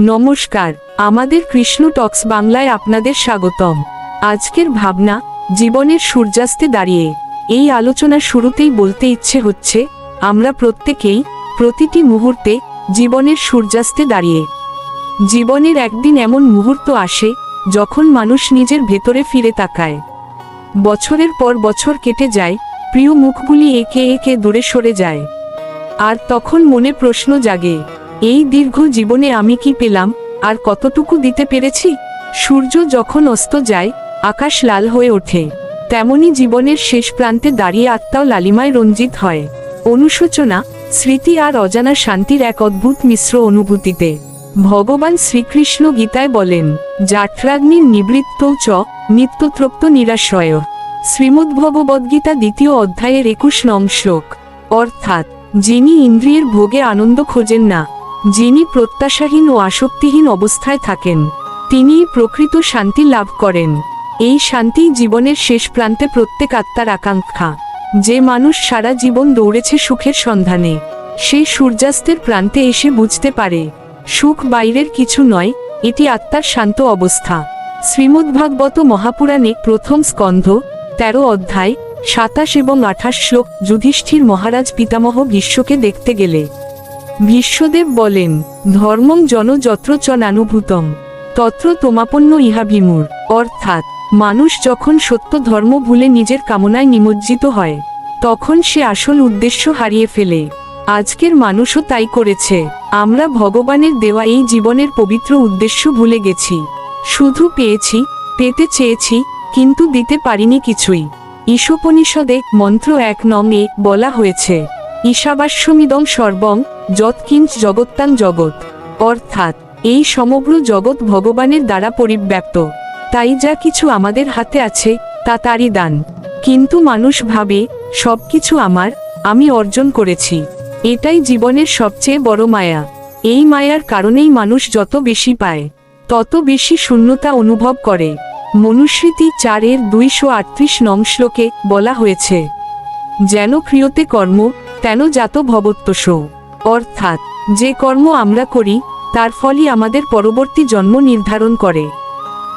নমস্কার, আমাদের কৃষ্ণ টক্স বাংলায় আপনাদের স্বাগতম। আজকের ভাবনা, জীবনের সূর্যাস্তে দাঁড়িয়ে। এই আলোচনা শুরুতেই বলতে ইচ্ছে হচ্ছে, আমরা প্রত্যেকেই প্রতিটি মুহূর্তে জীবনের সূর্যাস্তে দাঁড়িয়ে। জীবনের একদিন এমন মুহূর্ত আসে, যখন মানুষ নিজের ভেতরে ফিরে তাকায়। বছরের পর বছর কেটে যায়, প্রিয় মুখগুলি একে একে দূরে সরে যায়। আর তখন মনে প্রশ্ন জাগে এই দীর্ঘ জীবনে আমি কি পেলাম? আর কতটুকু দিতে পেরেছি? সূর্য যখন অস্ত যায়, আকাশ লাল হয়ে ওঠে। তেমনি জীবনের শেষ প্রান্তে দাঁড়িয়ে আত্মাও লালিমায় রঞ্জিত হয়। অনুশোচনা, স্মৃতি আর অজানা শান্তির এক অদ্ভুত মিশ্র অনুভূতিতে। ভগবান শ্রীকৃষ্ণ গীতায় বলেন জাঠরাগ্নির নিবৃত্ত চ, নিত্যতৃপ্ত নিরাশ্রয়। শ্রীমদ্ভগবদ্গীতা দ্বিতীয় অধ্যায়ের একুশ নং শ্লোক। অর্থাৎ, যিনি ইন্দ্রিয়ের ভোগে আনন্দ খোঁজেন না যিনি প্রত্যাশাহীন ও আসক্তিহীন অবস্থায় থাকেন, তিনিই প্রকৃত শান্তি লাভ করেন। এই শান্তি জীবনের শেষ প্রান্তে প্রত্যেক আত্মার আকাঙ্ক্ষা। যে মানুষ সারা জীবন দৌড়েছে সুখের সন্ধানে সেই সূর্যাস্তের প্রান্তে এসে বুঝতে পারে, সুখ বাইরের কিছু নয়, এটি আত্মার শান্ত অবস্থা। শ্রীমদ্ভাগবত মহাপুরাণে প্রথম স্কন্ধ, তেরো অধ্যায়, সাতাশ এবং আঠাশ শ্লোক যুধিষ্ঠির মহারাজ পিতামহ বিশ্বকে দেখতে গেলে। বিশ্বদেব বলেন, ধর্মং জন যত্র চ নানুভূতম তত্র তোমাপন্ন ইহাভিমূর। অর্থাৎ, মানুষ যখন সত্য ধর্ম ভুলে নিজের কামনায় নিমজ্জিত হয়, তখন সে আসল উদ্দেশ্য হারিয়ে ফেলে। আজকের মানুষও তাই করেছে। আমরা ভগবানের দেওয়া এই জীবনের পবিত্র উদ্দেশ্য ভুলে গেছি। শুধু পেয়েছি, পেতে চেয়েছি, কিন্তু দিতে পারিনি কিছুই। ঈশোপনিষদে মন্ত্র এক নং এ বলা হয়েছে ঈশাবাস্যমিদং সর্বং যৎকিঞ্চ জগত্তাং জগৎ। অর্থাৎ, এই সমগ্র জগৎ ভগবানের দ্বারা পরিব্যাপ্ত। তাই যা কিছু আমাদের হাতে আছে, তা তারই দান। কিন্তু মানুষ ভাবে, সবকিছু আমার, আমি অর্জন করেছি। এটাই জীবনের সবচেয়ে বড় মায়া। এই মায়ার কারণেই মানুষ যত বেশি পায়, তত বেশি শূন্যতা অনুভব করে। মনুস্মৃতি চারের দুইশো আটত্রিশ নং শ্লোকে বলা হয়েছে, যেন ক্রিয়তে কর্ম তেন জাত ভবত্তস অর্থাৎ, যে কর্ম আমরা করি, তার ফলই আমাদের পরবর্তী জন্ম নির্ধারণ করে।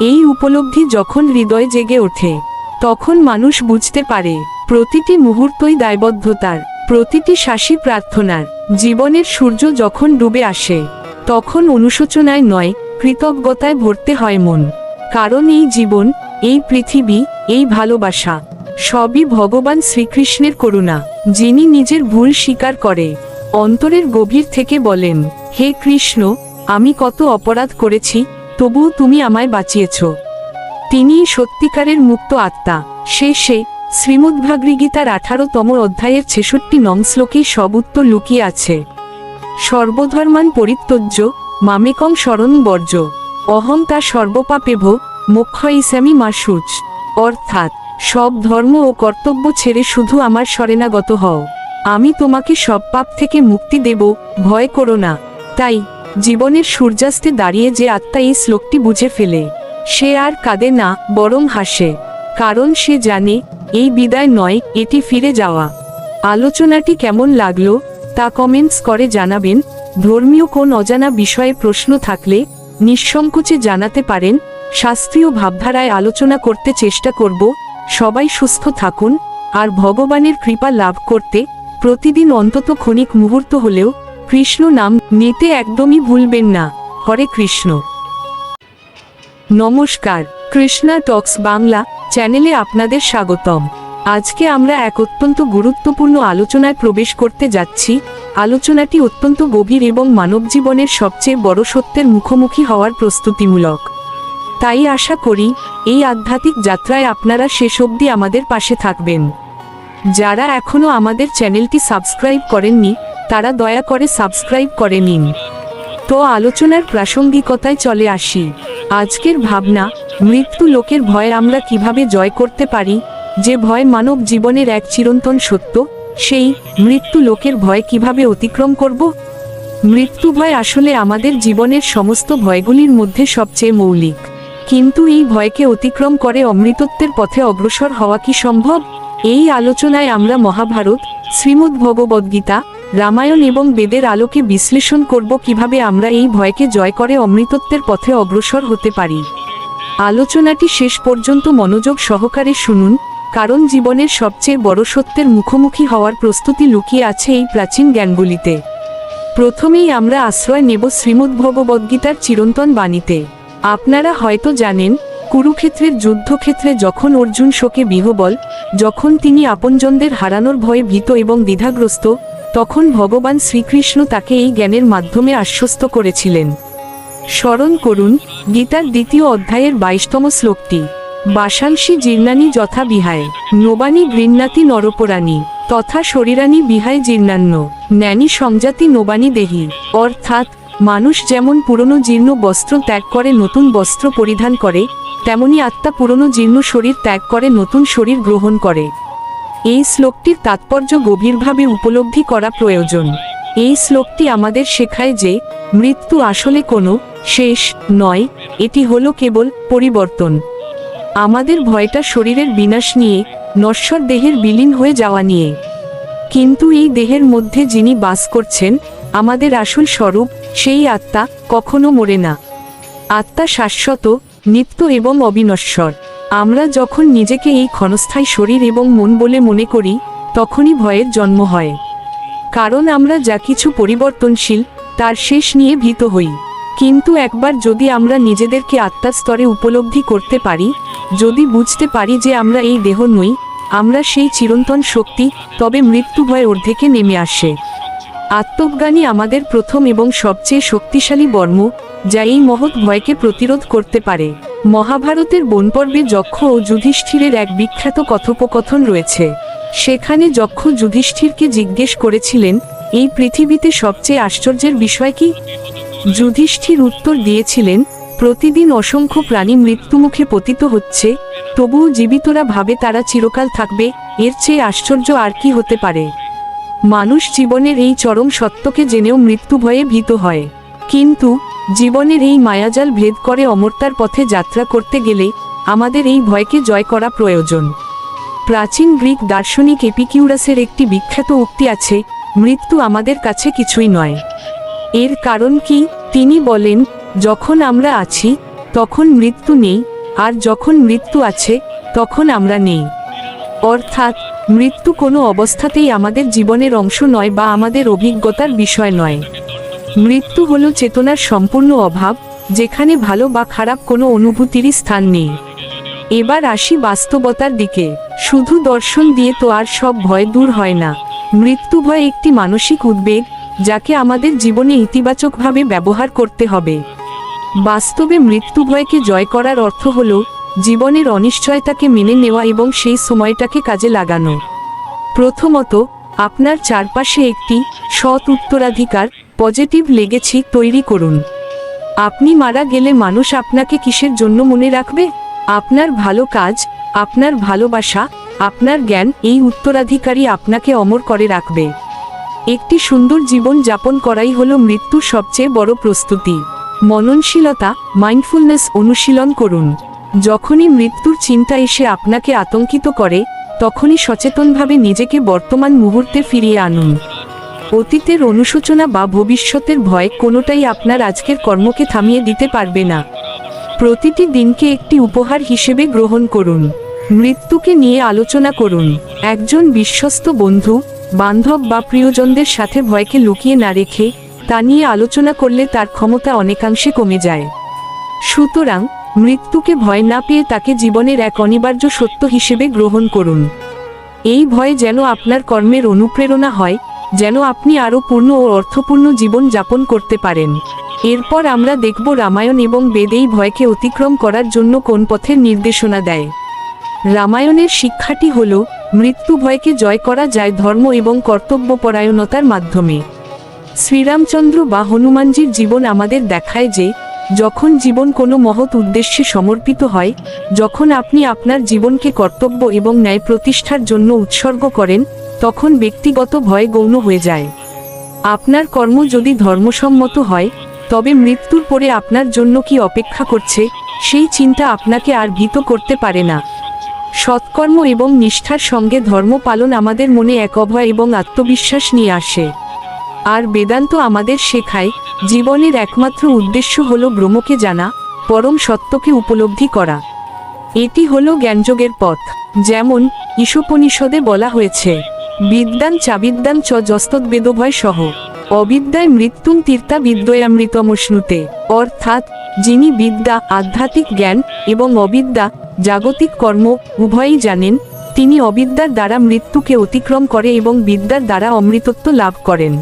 এই উপলব্ধি যখন হৃদয় জেগে ওঠে, তখন মানুষ বুঝতে পারে, প্রতিটি মুহূর্তই দায়বদ্ধতার, প্রতিটি শ্বাসী প্রার্থনার, জীবনের সূর্য যখন ডুবে আসে, তখন অনুশোচনায় নয়, কৃতজ্ঞতায় ভরতে হয় মন। কারণ এই জীবন, এই পৃথিবী, এই ভালোবাসা। সবই ভগবান শ্রীকৃষ্ণের করুণা, যিনি নিজের ভুল স্বীকার করে। অন্তরের গভীর থেকে বলেন, হে কৃষ্ণ, আমি কত অপরাধ করেছি, তবুও তুমি আমায় বাঁচিয়েছ। তিনিই সত্যিকারের মুক্ত আত্মা। শেষে শ্রীমদ্ভাগৃগীতার আঠারোতম অধ্যায়ের ছেষট্টি নং শ্লোকে সব উত্তর লুকিয়ে আছে। সর্বধর্মান পরিত্যজ্য, মামেকং শরণ বর্জ্য। অহং তা সর্বপাপেভ মোক্ষ ইসামি মাসুচ। অর্থাৎ সব ধর্ম ও কর্তব্য ছেড়ে শুধু আমার শরণাগত হও। আমি তোমাকে সব পাপ থেকে মুক্তি দেব, ভয় করো না। তাই, জীবনের সূর্যাস্তে দাঁড়িয়ে যে আত্মা এই শ্লোকটি বুঝে ফেলে, সে আর কাঁদে না, বরং হাসে। কারণ সে জানে, এই বিদায় নয়, এটি ফিরে যাওয়া। আলোচনাটি কেমন লাগল, তা কমেন্টস করে জানাবেন। ধর্মীয় কোন অজানা বিষয়ে প্রশ্ন থাকলে, নিঃসংকোচে জানাতে পারেন। শাস্ত্রীয় ভাবধারায় আলোচনা করতে চেষ্টা করব। সবাই সুস্থ থাকুন, আর ভগবানের কৃপা লাভ করতে প্রতিদিন অন্তত ক্ষণিক মুহূর্ত হলেও কৃষ্ণ নাম নিতে একদমই ভুলবেন না। হরে কৃষ্ণ। নমস্কার। কৃষ্ণা টক্স বাংলা চ্যানেলে আপনাদের স্বাগতম। আজকে আমরা এক অত্যন্ত গুরুত্বপূর্ণ আলোচনায় প্রবেশ করতে যাচ্ছি। আলোচনাটি অত্যন্ত গভীর এবং মানব জীবনের সবচেয়ে বড় সত্যের মুখোমুখি হওয়ার প্রস্তুতিমূলক। তাই আশা করি, এই আধ্যাত্মিক যাত্রায় আপনারা শেষ অবধি আমাদের পাশে থাকবেন। যারা এখনও আমাদের চ্যানেলটি সাবস্ক্রাইব করেননি, তারা দয়া করে সাবস্ক্রাইব করে নিন। তো আলোচনার প্রাসঙ্গিকতায় চলে আসি। আজকের ভাবনা, মৃত্যু লোকের ভয় আমরা কীভাবে জয় করতে পারি? যে ভয় মানব জীবনের এক চিরন্তন সত্য, সেই মৃত্যু লোকের ভয় কীভাবে অতিক্রম করব? মৃত্যু ভয় আসলে আমাদের জীবনের সমস্ত ভয়গুলির মধ্যে সবচেয়ে মৌলিক। কিন্তু এই ভয়কে অতিক্রম করে অমৃতত্বের পথে অগ্রসর হওয়া কি সম্ভব? এই আলোচনায় আমরা মহাভারত, শ্রীমদ্ ভগবদ্গীতা রামায়ণ এবং বেদের আলোকে বিশ্লেষণ করব কীভাবে আমরা এই ভয়কে জয় করে অমৃতত্বের পথে অগ্রসর হতে পারি। আলোচনাটি শেষ পর্যন্ত মনোযোগ সহকারে শুনুন, কারণ জীবনের সবচেয়ে বড় সত্যের মুখোমুখি হওয়ার প্রস্তুতি লুকিয়ে আছে এই প্রাচীন জ্ঞানগুলিতে। প্রথমেই আমরা আশ্রয় নেব শ্রীমদ্ভগবদ্গীতার চিরন্তন বাণীতে। আপনারা হয়তো জানেন, কুরুক্ষেত্রের যুদ্ধক্ষেত্রে যখন অর্জুন শোকে বিহবল, যখন তিনি আপনজনদের হারানোর ভয়ে ভীত এবং দ্বিধাগ্রস্ত, তখন ভগবান শ্রীকৃষ্ণ তাকে এই জ্ঞানের মাধ্যমে আশ্বস্ত করেছিলেন। স্মরণ করুন, গীতার দ্বিতীয় অধ্যায়ের বাইশতম শ্লোকটি বাসাংশী জীর্ণানি যথা বিহায় নোবানি গৃহ্ণাতি নরপরাণী, তথা শরীরানি বিহায় জীর্ণান্ন, ন্যানি সংজাতি নোবানি দেহি, অর্থাৎ মানুষ যেমন পুরনো জীর্ণ বস্ত্র ত্যাগ করে, নতুন বস্ত্র পরিধান করে, তেমনি আত্মা পুরনো জীর্ণ শরীর ত্যাগ করে, নতুন শরীর গ্রহণ করে। এই শ্লোকটির তাৎপর্য গভীরভাবে উপলব্ধি করা প্রয়োজন। এই শ্লোকটি আমাদের শেখায় যে, মৃত্যু আসলে কোনো, শেষ, নয়, এটি হলো কেবল পরিবর্তন। আমাদের ভয়টা শরীরের বিনাশ নিয়ে, নশ্বর দেহের বিলীন হয়ে যাওয়া নিয়ে। কিন্তু এই দেহের মধ্যে যিনি বাস করছেন, আমাদের আসল স্বরূপ সেই আত্মা কখনো মরে না। আত্মা শাশ্বত, নিত্য এবং অবিনশ্বর। আমরা যখন নিজেকে এই ক্ষণস্থায়ী শরীর এবং মন বলে মনে করি, তখনই ভয়ের জন্ম হয়। কারণ আমরা যা কিছু পরিবর্তনশীল, তার শেষ নিয়ে ভীত হই। কিন্তু একবার যদি আমরা নিজেদেরকে আত্মার স্তরে উপলব্ধি করতে পারি, যদি বুঝতে পারি যে আমরা এই দেহ নই, আমরা সেই চিরন্তন শক্তি, তবে মৃত্যু ভয় অর্ধেকে নেমে আসে। আত্মজ্ঞানী আমাদের প্রথম এবং সবচেয়ে শক্তিশালী বর্ম, যা এই মহৎ ভয়কে প্রতিরোধ করতে পারে। মহাভারতের বনপর্বে যক্ষ ও যুধিষ্ঠিরের এক বিখ্যাত কথোপকথন রয়েছে। সেখানে যক্ষ যুধিষ্ঠিরকে জিজ্ঞেস করেছিলেন, এই পৃথিবীতে সবচেয়ে আশ্চর্যের বিষয় কি? যুধিষ্ঠির উত্তর দিয়েছিলেন, প্রতিদিন অসংখ্য প্রাণী মৃত্যুমুখে পতিত হচ্ছে, তবুও জীবিতরা ভাবে তারা চিরকাল থাকবে, এর চেয়ে আশ্চর্য আর কি হতে পারে? মানুষ জীবনের এই চরম সত্যকে জেনেও মৃত্যু ভয়ে ভীত হয়। কিন্তু, জীবনের এই মায়াজাল ভেদ করে অমরতার পথে যাত্রা করতে গেলে আমাদের এই ভয়কে জয় করা প্রয়োজন। প্রাচীন গ্রিক দার্শনিক এপিকিউরাসের একটি বিখ্যাত উক্তি আছে, মৃত্যু আমাদের কাছে কিছুই নয়। এর কারণ কি? তিনি বলেন, যখন আমরা আছি, তখন মৃত্যু নেই, আর যখন মৃত্যু আছে, তখন আমরা নেই। অর্থাৎ মৃত্যু কোনো অবস্থাতেই আমাদের জীবনের অংশ নয় বা আমাদের অভিজ্ঞতার বিষয় নয়। মৃত্যু হলো চেতনার সম্পূর্ণ অভাব, যেখানে ভালো বা খারাপ কোনো অনুভূতিরই স্থান নেই। এবার আসি বাস্তবতার দিকে। শুধু দর্শন দিয়ে তো আর সব ভয় দূর হয় না। মৃত্যু ভয় একটি মানসিক উদ্বেগ, যাকে আমাদের জীবনে ইতিবাচকভাবে ব্যবহার করতে হবে। বাস্তবে মৃত্যু ভয়কে জয় করার অর্থ হল জীবনের অনিশ্চয়তাকে মেনে নেওয়া এবং সেই সময়টাকে কাজে লাগানো। প্রথমত, আপনার চারপাশে একটি সৎ উত্তরাধিকার, পজিটিভ লেগেছি তৈরি করুন। আপনি মারা গেলে মানুষ আপনাকে কিসের জন্য মনে রাখবে? আপনার ভালো কাজ, আপনার ভালোবাসা, আপনার জ্ঞান এই উত্তরাধিকারী আপনাকে অমর করে রাখবে। একটি সুন্দর জীবন যাপন করাই হল মৃত্যুর সবচেয়ে বড় প্রস্তুতি। মননশীলতা মাইন্ডফুলনেস অনুশীলন করুন। যখনই মৃত্যুর চিন্তা এসে আপনাকে আতঙ্কিত করে, তখনই সচেতনভাবে নিজেকে বর্তমান মুহূর্তে ফিরিয়ে আনুন। অতীতের অনুশোচনা বা ভবিষ্যতের ভয় কোনোটাই আপনার আজকের কর্মকে থামিয়ে দিতে পারবে না। প্রতিটি দিনকে একটি উপহার হিসেবে গ্রহণ করুন। মৃত্যুকে নিয়ে আলোচনা করুন। একজন বিশ্বস্ত বন্ধু, বান্ধব বা প্রিয়জনদের সাথে ভয়কে লুকিয়ে না রেখে, তা নিয়ে আলোচনা করলে তার ক্ষমতা অনেকাংশে কমে যায়। সুতরাং মৃত্যুকে ভয় না পেয়ে তাকে জীবনের এক অনিবার্য সত্য হিসেবে গ্রহণ করুন। এই ভয় যেন আপনার কর্মের অনুপ্রেরণা হয়, যেন আপনি আরও পূর্ণ ও অর্থপূর্ণ জীবন যাপন করতে পারেন। এরপর আমরা দেখব রামায়ণ এবং বেদ এই ভয়কে অতিক্রম করার জন্য কোন পথের নির্দেশনা দেয়। রামায়ণের শিক্ষাটি হল, মৃত্যু ভয়কে জয় করা যায় ধর্ম এবং কর্তব্যপরায়ণতার মাধ্যমে। শ্রীরামচন্দ্র বা হনুমানজির জীবন আমাদের দেখায় যে যখন জীবন কোনো মহৎ উদ্দেশ্যে সমর্পিত হয়, যখন আপনি আপনার জীবনকে কর্তব্য এবং ন্যায় প্রতিষ্ঠার জন্য উৎসর্গ করেন, তখন ব্যক্তিগত ভয় গৌণ হয়ে যায়। আপনার কর্ম যদি ধর্মসম্মত হয়, তবে মৃত্যুর পরে আপনার জন্য কি অপেক্ষা করছে, সেই চিন্তা আপনাকে আর ভীত করতে পারে না। সৎকর্ম এবং নিষ্ঠার সঙ্গে ধর্ম পালন আমাদের মনে এক অভয় এবং আত্মবিশ্বাস নিয়ে আসে। আর বেদান্ত আমাদের শেখায় জীবনের একমাত্র উদ্দেশ্য হল ব্রহ্মকে জানা, পরম সত্যকে উপলব্ধি করা। এটি হল জ্ঞানযোগের পথ। যেমন ঈশোপনিষদে বলা হয়েছে, বিদ্যান চাবিদ্যান চ বেদভয় সহ। অবিদ্যায় মৃত্যুম তীর্থা বিদ্যয়ামৃতমশ্নুতে। অর্থাৎ, যিনি বিদ্যা, আধ্যাত্মিক জ্ঞান এবং অবিদ্যা, জাগতিক কর্ম উভয়ই জানেন, তিনি অবিদ্যার দ্বারা মৃত্যুকে অতিক্রম করে এবং বিদ্যার দ্বারা অমৃতত্ব লাভ করেন।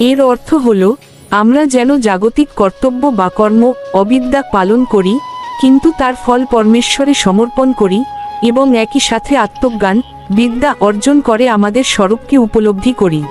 এর অর্থ হল আমরা যেন জাগতিক কর্তব্য বা কর্ম, অবিদ্যা পালন করি, কিন্তু তার ফল পরমেশ্বরে সমর্পণ করি, এবং একই সাথে আত্মজ্ঞান, বিদ্যা অর্জন করে আমাদের স্বরূপকে উপলব্ধি করি।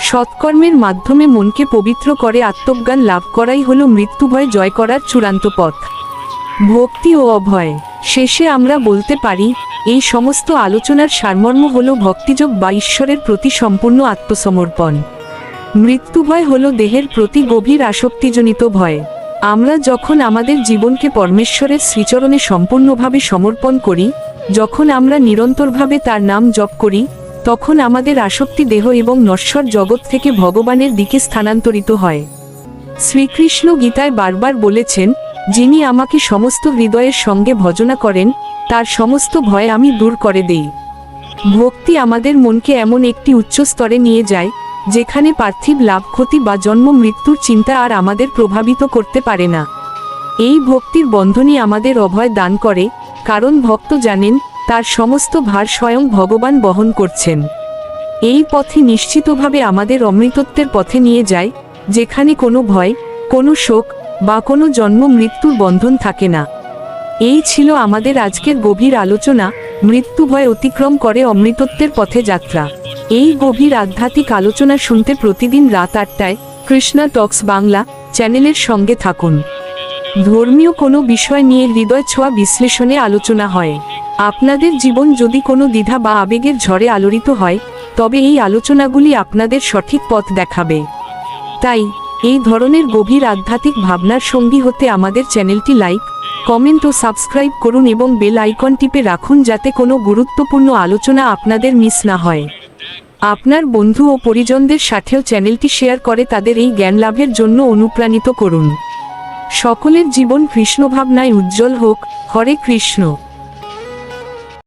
সৎকর্মের মাধ্যমে মনকে পবিত্র করে আত্মজ্ঞান লাভ করাই হল মৃত্যুভয় জয় করার চূড়ান্ত পথ। ভক্তি ও অভয়, শেষে আমরা বলতে পারি, এই সমস্ত আলোচনার সারমর্ম হল ভক্তিযোগ বা ঈশ্বরের প্রতি সম্পূর্ণ আত্মসমর্পণ। মৃত্যুভয় হল দেহের প্রতি গভীর আসক্তিজনিত ভয়। আমরা যখন আমাদের জীবনকে পরমেশ্বরের শ্রীচরণে সম্পূর্ণভাবে সমর্পণ করি, যখন আমরা নিরন্তরভাবে তার নাম জপ করি, তখন আমাদের আসক্তি দেহ এবং নশ্বর জগৎ থেকে ভগবানের দিকে স্থানান্তরিত হয়। শ্রীকৃষ্ণ গীতায় বারবার বলেছেন, যিনি আমাকে সমস্ত হৃদয়ের সঙ্গে ভজনা করেন, তার সমস্ত ভয় আমি দূর করে দেই। ভক্তি আমাদের মনকে এমন একটি উচ্চ স্তরে নিয়ে যায় যেখানে পার্থিব লাভ, ক্ষতি বা জন্ম মৃত্যুর চিন্তা আর আমাদের প্রভাবিত করতে পারে না। এই ভক্তির বন্ধনই আমাদের অভয় দান করে, কারণ ভক্ত জানেন, তার সমস্ত ভার স্বয়ং ভগবান বহন করছেন। এই পথে নিশ্চিতভাবে আমাদের অমৃতত্বের পথে নিয়ে যায়, যেখানে কোনো ভয়, কোনো শোক বা কোনো জন্ম মৃত্যুর বন্ধন থাকে না। এই ছিল আমাদের আজকের গভীর আলোচনা, মৃত্যু ভয় অতিক্রম করে অমৃতত্বের পথে যাত্রা। এই গভীর আধ্যাত্মিক আলোচনা শুনতে প্রতিদিন রাত আটটায় কৃষ্ণা টক্স বাংলা চ্যানেলের সঙ্গে থাকুন। ধর্মীয় কোনো বিষয় নিয়ে হৃদয় ছোঁয়া বিশ্লেষণে আলোচনা হয়। আপনাদের জীবন যদি কোনো দ্বিধা বা আবেগের ঝড়ে আলোড়িত হয়, তবে এই আলোচনাগুলি আপনাদের সঠিক পথ দেখাবে। তাই, এই ধরনের গভীর আধ্যাত্মিক ভাবনার সঙ্গী হতে আমাদের চ্যানেলটি লাইক, কমেন্ট ও সাবস্ক্রাইব করুন এবং বেল আইকন টিপে রাখুন যাতে কোনো গুরুত্বপূর্ণ আলোচনা আপনাদের মিস না হয়। আপনার বন্ধু ও পরিজনদের সাথেও চ্যানেলটি শেয়ার করে তাদের এই জ্ঞান লাভের জন্য অনুপ্রাণিত করুন। সকলের জীবন কৃষ্ণ ভাবনায় উজ্জ্বল হোক। হরে কৃষ্ণ।